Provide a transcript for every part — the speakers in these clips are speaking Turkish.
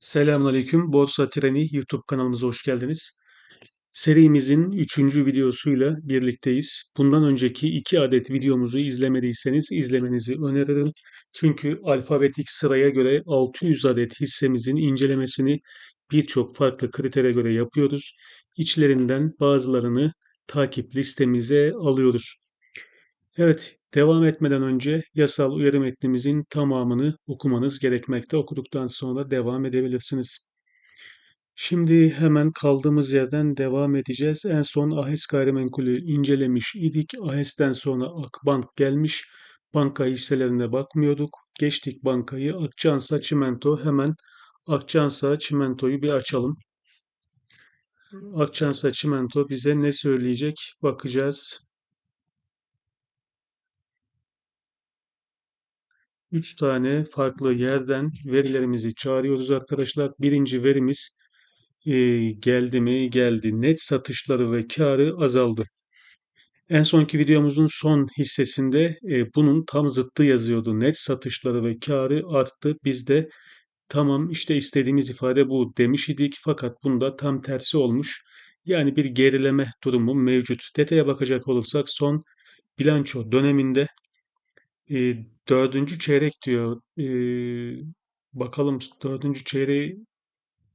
Selamünaleyküm. Borsa Treni YouTube kanalımıza hoş geldiniz. Serimizin üçüncü videosuyla birlikteyiz. Bundan önceki iki adet videomuzu izlemediyseniz izlemenizi öneririm. Çünkü alfabetik sıraya göre 600 adet hissemizin incelemesini birçok farklı kritere göre yapıyoruz. İçlerinden bazılarını takip listemize alıyoruz. Evet, devam etmeden önce yasal uyarı metnimizin tamamını okumanız gerekmekte. Okuduktan sonra devam edebilirsiniz. Şimdi hemen kaldığımız yerden devam edeceğiz. En son AHES gayrimenkulü incelemiş idik. AHES'ten sonra Akbank gelmiş. Banka hisselerine bakmıyorduk. Geçtik bankayı. Akçansa Çimento hemen Akçansa Çimento'yu bir açalım. Akçansa Çimento bize ne söyleyecek bakacağız. Üç tane farklı yerden verilerimizi çağırıyoruz arkadaşlar. Birinci verimiz e, geldi mi? Geldi. Net satışları ve karı azaldı. En sonki videomuzun son hissesinde e, bunun tam zıttı yazıyordu. Net satışları ve karı arttı. Biz de tamam işte istediğimiz ifade bu demiş idik. Fakat bunda tam tersi olmuş. Yani bir gerileme durumu mevcut. Detaya bakacak olursak son bilanço döneminde e, dördüncü çeyrek diyor. E, bakalım dördüncü çeyreği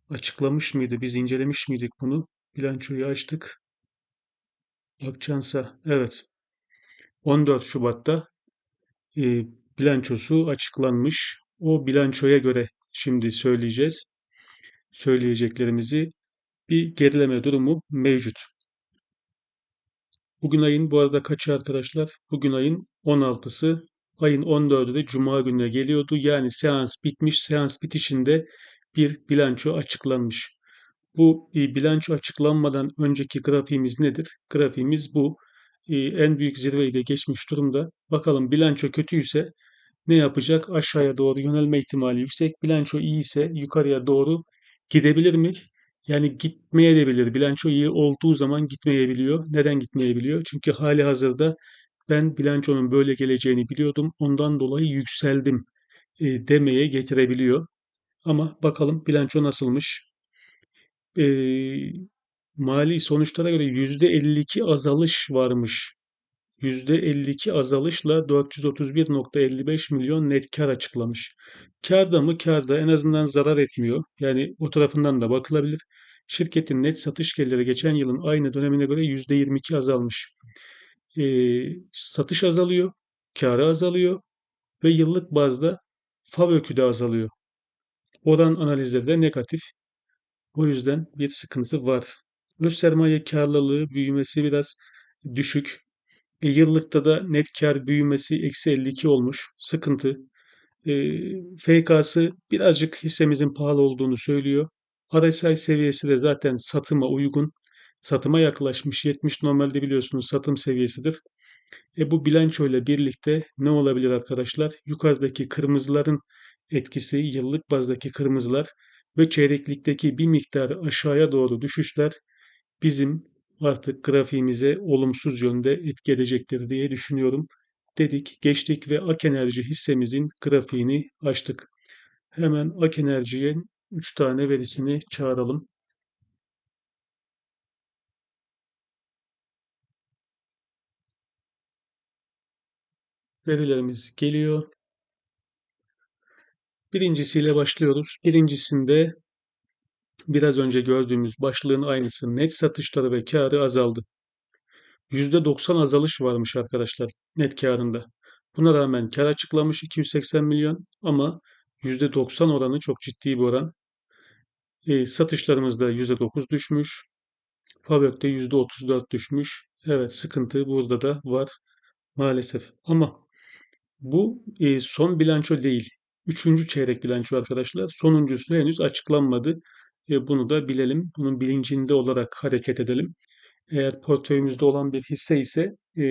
açıklamış mıydı? Biz incelemiş miydik bunu? Bilançoyu açtık. Akçansa evet 14 Şubat'ta e, bilançosu açıklanmış. O bilançoya göre şimdi söyleyeceğiz. Söyleyeceklerimizi bir gerileme durumu mevcut. Bugün ayın bu arada kaçı arkadaşlar? Bugün ayın 16'sı. Ayın 14'ü de Cuma gününe geliyordu. Yani seans bitmiş. Seans bitişinde bir bilanço açıklanmış. Bu e, bilanço açıklanmadan önceki grafiğimiz nedir? Grafiğimiz bu. E, en büyük zirveyi de geçmiş durumda. Bakalım bilanço kötüyse ne yapacak? Aşağıya doğru yönelme ihtimali yüksek. Bilanço iyi ise yukarıya doğru gidebilir mi? Yani gitmeye de bilir. Bilanço iyi olduğu zaman gitmeyebiliyor. Neden gitmeyebiliyor? Çünkü hali hazırda ben bilançonun böyle geleceğini biliyordum. Ondan dolayı yükseldim e, demeye getirebiliyor. Ama bakalım bilanço nasılmış? E, mali sonuçlara göre %52 azalış varmış. %52 azalışla 431.55 milyon net kar açıklamış. Karda mı? Karda en azından zarar etmiyor. Yani o tarafından da bakılabilir. Şirketin net satış geliri geçen yılın aynı dönemine göre %22 azalmış. E, satış azalıyor, karı azalıyor ve yıllık bazda FAVÖK'ü de azalıyor. Oran analizleri de negatif. O yüzden bir sıkıntı var. Öz sermaye karlılığı büyümesi biraz düşük. E, yıllıkta da net kar büyümesi eksi 52 olmuş. Sıkıntı. E, FK'sı birazcık hissemizin pahalı olduğunu söylüyor. RSI seviyesi de zaten satıma uygun. Satıma yaklaşmış. 70 normalde biliyorsunuz satım seviyesidir. E bu bilanço ile birlikte ne olabilir arkadaşlar? Yukarıdaki kırmızıların etkisi, yıllık bazdaki kırmızılar ve çeyreklikteki bir miktar aşağıya doğru düşüşler bizim artık grafiğimize olumsuz yönde etki edecektir diye düşünüyorum. Dedik, geçtik ve Ak Enerji hissemizin grafiğini açtık. Hemen Ak Enerji'ye 3 tane verisini çağıralım. Verilerimiz geliyor. Birincisiyle başlıyoruz. Birincisinde biraz önce gördüğümüz başlığın aynısı net satışları ve karı azaldı. %90 azalış varmış arkadaşlar net karında. Buna rağmen kar açıklamış 280 milyon ama %90 oranı çok ciddi bir oran. E, satışlarımızda %9 düşmüş. Fabök'te %34 düşmüş. Evet sıkıntı burada da var maalesef. Ama bu e, son bilanço değil. Üçüncü çeyrek bilanço arkadaşlar. Sonuncusu henüz açıklanmadı. E, bunu da bilelim. Bunun bilincinde olarak hareket edelim. Eğer portföyümüzde olan bir hisse ise e,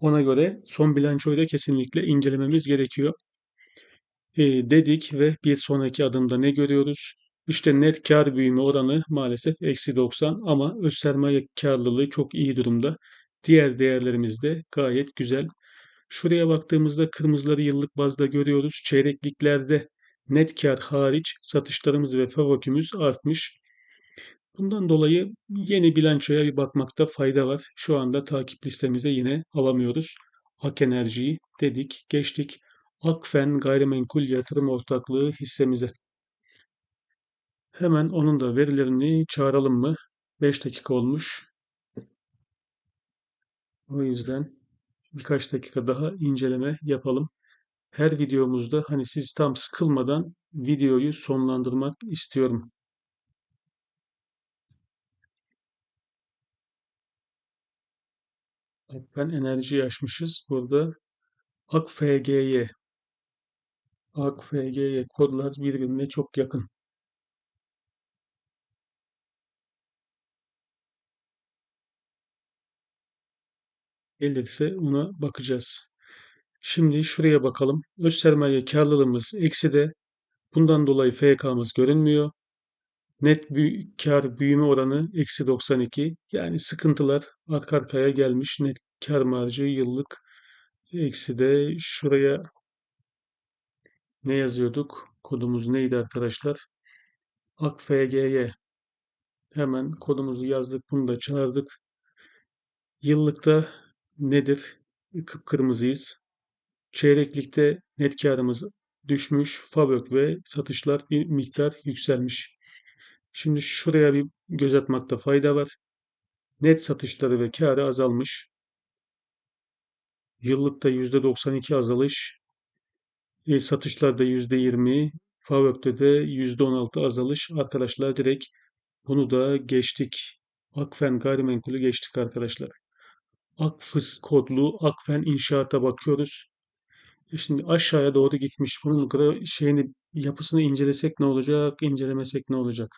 ona göre son bilançoyu da kesinlikle incelememiz gerekiyor. E, dedik ve bir sonraki adımda ne görüyoruz? İşte net kar büyüme oranı maalesef eksi 90 ama öz sermaye karlılığı çok iyi durumda. Diğer değerlerimiz de gayet güzel. Şuraya baktığımızda kırmızıları yıllık bazda görüyoruz. Çeyrekliklerde net kar hariç satışlarımız ve favokümüz artmış. Bundan dolayı yeni bilançoya bir bakmakta fayda var. Şu anda takip listemize yine alamıyoruz. Ak Enerji'yi dedik, geçtik. Akfen Gayrimenkul Yatırım Ortaklığı hissemize. Hemen onun da verilerini çağıralım mı? 5 dakika olmuş. O yüzden birkaç dakika daha inceleme yapalım. Her videomuzda hani siz tam sıkılmadan videoyu sonlandırmak istiyorum. Akfen enerji açmışız. Burada AKFGY AKFGY kodlar birbirine çok yakın. Gelirse ona bakacağız. Şimdi şuraya bakalım. Öz sermaye karlılığımız ekside. Bundan dolayı FK'mız görünmüyor. Net kar büyüme oranı eksi 92. Yani sıkıntılar arka arkaya gelmiş. Net kar marjı yıllık eksi de şuraya ne yazıyorduk? Kodumuz neydi arkadaşlar? AKFGY. Hemen kodumuzu yazdık. Bunu da çağırdık. Yıllıkta nedir? Kıpkırmızıyız. Çeyreklikte net karımız düşmüş. Fabök ve satışlar bir miktar yükselmiş. Şimdi şuraya bir göz atmakta fayda var. Net satışları ve karı azalmış. Yıllıkta %92 azalış. E, satışlarda %20, Favök'te de %16 azalış. Arkadaşlar direkt bunu da geçtik. Akfen gayrimenkulü geçtik arkadaşlar. Akfıs kodlu Akfen inşaata bakıyoruz. E şimdi aşağıya doğru gitmiş. Bunun kadar şeyini yapısını incelesek ne olacak, incelemesek ne olacak?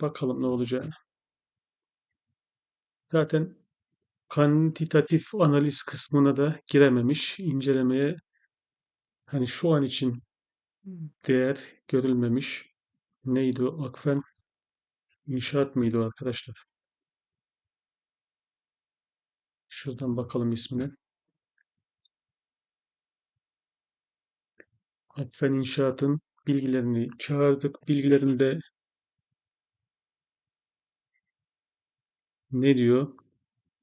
Bakalım ne olacak. Zaten kantitatif analiz kısmına da girememiş. İncelemeye hani şu an için değer görülmemiş. Neydi o? Akfen inşaat mıydı arkadaşlar? Şuradan bakalım ismine. Akfen İnşaat'ın bilgilerini çağırdık. Bilgilerinde ne diyor?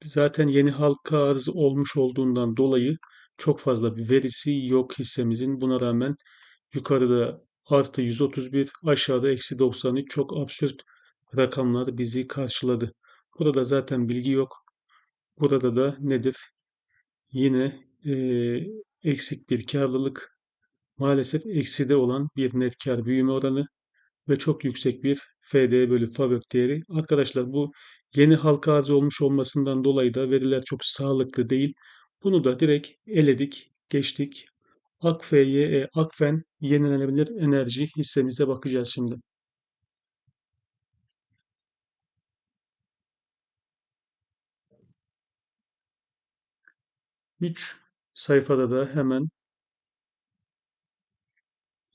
Zaten yeni halka arz olmuş olduğundan dolayı çok fazla bir verisi yok hissemizin. Buna rağmen yukarıda artı 131, aşağıda eksi 93 çok absürt rakamlar bizi karşıladı. Burada zaten bilgi yok. Burada da nedir? Yine e, eksik bir karlılık, maalesef ekside olan bir net kar büyüme oranı ve çok yüksek bir FD bölü FAVÖK değeri. Arkadaşlar bu yeni halka arz olmuş olmasından dolayı da veriler çok sağlıklı değil. Bunu da direkt eledik, geçtik. AKFYE, AKFEN yenilenebilir enerji hissemize bakacağız şimdi. 3 sayfada da hemen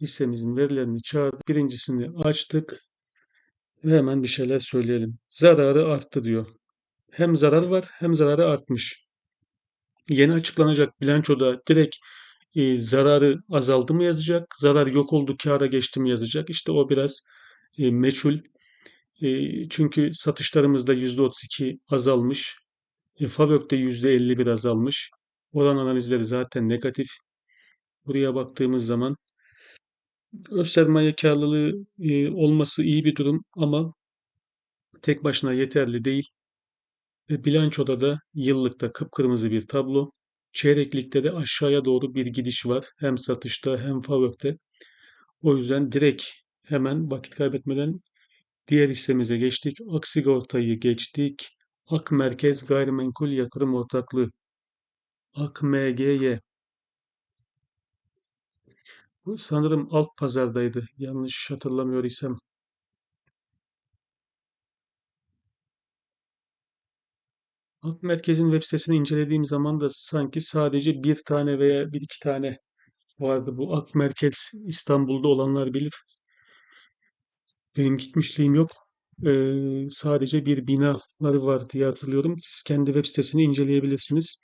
hissemizin verilerini çağırdık. Birincisini açtık ve hemen bir şeyler söyleyelim. Zararı arttı diyor. Hem zarar var hem zararı artmış. Yeni açıklanacak bilançoda direkt e, zararı azaldı mı yazacak, zarar yok oldu kâra geçti mi yazacak. İşte o biraz e, meçhul. E, çünkü satışlarımızda %32 azalmış. E, Fabök'te %51 azalmış. Oran analizleri zaten negatif. Buraya baktığımız zaman öz sermaye karlılığı e, olması iyi bir durum ama tek başına yeterli değil. Ve bilançoda da yıllıkta kıpkırmızı bir tablo. Çeyreklikte de aşağıya doğru bir gidiş var. Hem satışta hem FAVÖK'te. O yüzden direkt hemen vakit kaybetmeden diğer hissemize geçtik. Aksigorta'yı geçtik. Ak Merkez Gayrimenkul Yatırım Ortaklığı. AKMGY. Bu sanırım alt pazardaydı. Yanlış hatırlamıyor isem. Ak Merkez'in web sitesini incelediğim zaman da sanki sadece bir tane veya bir iki tane vardı. Bu Ak Merkez İstanbul'da olanlar bilir. Benim gitmişliğim yok. Ee, sadece bir binaları var diye hatırlıyorum. Siz kendi web sitesini inceleyebilirsiniz.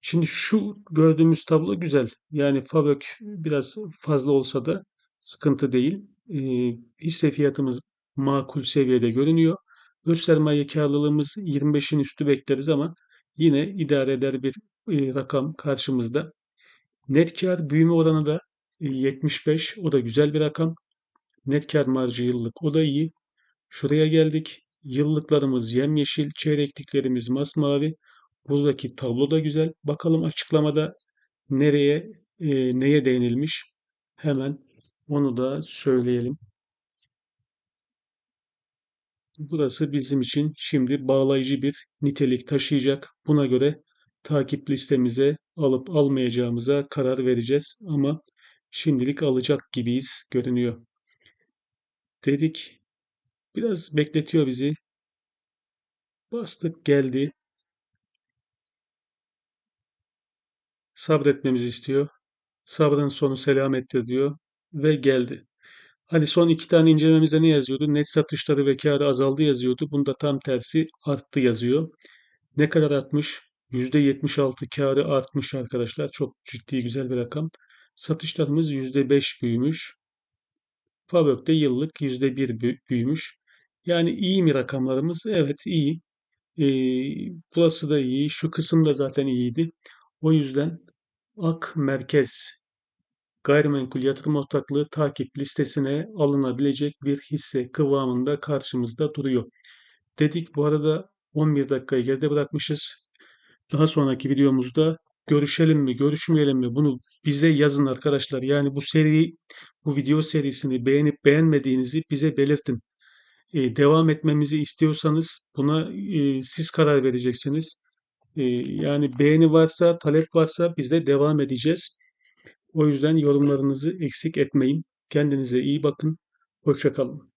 Şimdi şu gördüğümüz tablo güzel. Yani Fabök biraz fazla olsa da sıkıntı değil. Ee, hisse fiyatımız makul seviyede görünüyor. Öz sermaye karlılığımız 25'in üstü bekleriz ama yine idare eder bir e, rakam karşımızda. Net kar büyüme oranı da e, 75. O da güzel bir rakam. Net kar marjı yıllık. O da iyi. Şuraya geldik. Yıllıklarımız yemyeşil, çeyrekliklerimiz masmavi. Buradaki tablo da güzel. Bakalım açıklamada nereye, e, neye değinilmiş? Hemen onu da söyleyelim. Burası bizim için şimdi bağlayıcı bir nitelik taşıyacak. Buna göre takip listemize alıp almayacağımıza karar vereceğiz. Ama şimdilik alacak gibiyiz görünüyor. Dedik. Biraz bekletiyor bizi. Bastık geldi. Sabretmemizi istiyor. Sabrın sonu selamettir diyor ve geldi. Hani son iki tane incelememizde ne yazıyordu? Net satışları ve kârı azaldı yazıyordu. Bunda tam tersi arttı yazıyor. Ne kadar artmış? %76 kârı artmış arkadaşlar. Çok ciddi güzel bir rakam. Satışlarımız %5 büyümüş. Fabök'te yıllık %1 büyümüş. Yani iyi mi rakamlarımız? Evet iyi. Ee, burası da iyi. Şu kısım da zaten iyiydi. O yüzden Ak Merkez Gayrimenkul Yatırım Ortaklığı takip listesine alınabilecek bir hisse kıvamında karşımızda duruyor. Dedik bu arada 11 dakikayı geride bırakmışız. Daha sonraki videomuzda görüşelim mi, görüşmeyelim mi bunu bize yazın arkadaşlar. Yani bu seri, bu video serisini beğenip beğenmediğinizi bize belirtin. Ee, devam etmemizi istiyorsanız buna e, siz karar vereceksiniz. Ee, yani beğeni varsa, talep varsa biz de devam edeceğiz. O yüzden yorumlarınızı eksik etmeyin. Kendinize iyi bakın. Hoşça kalın.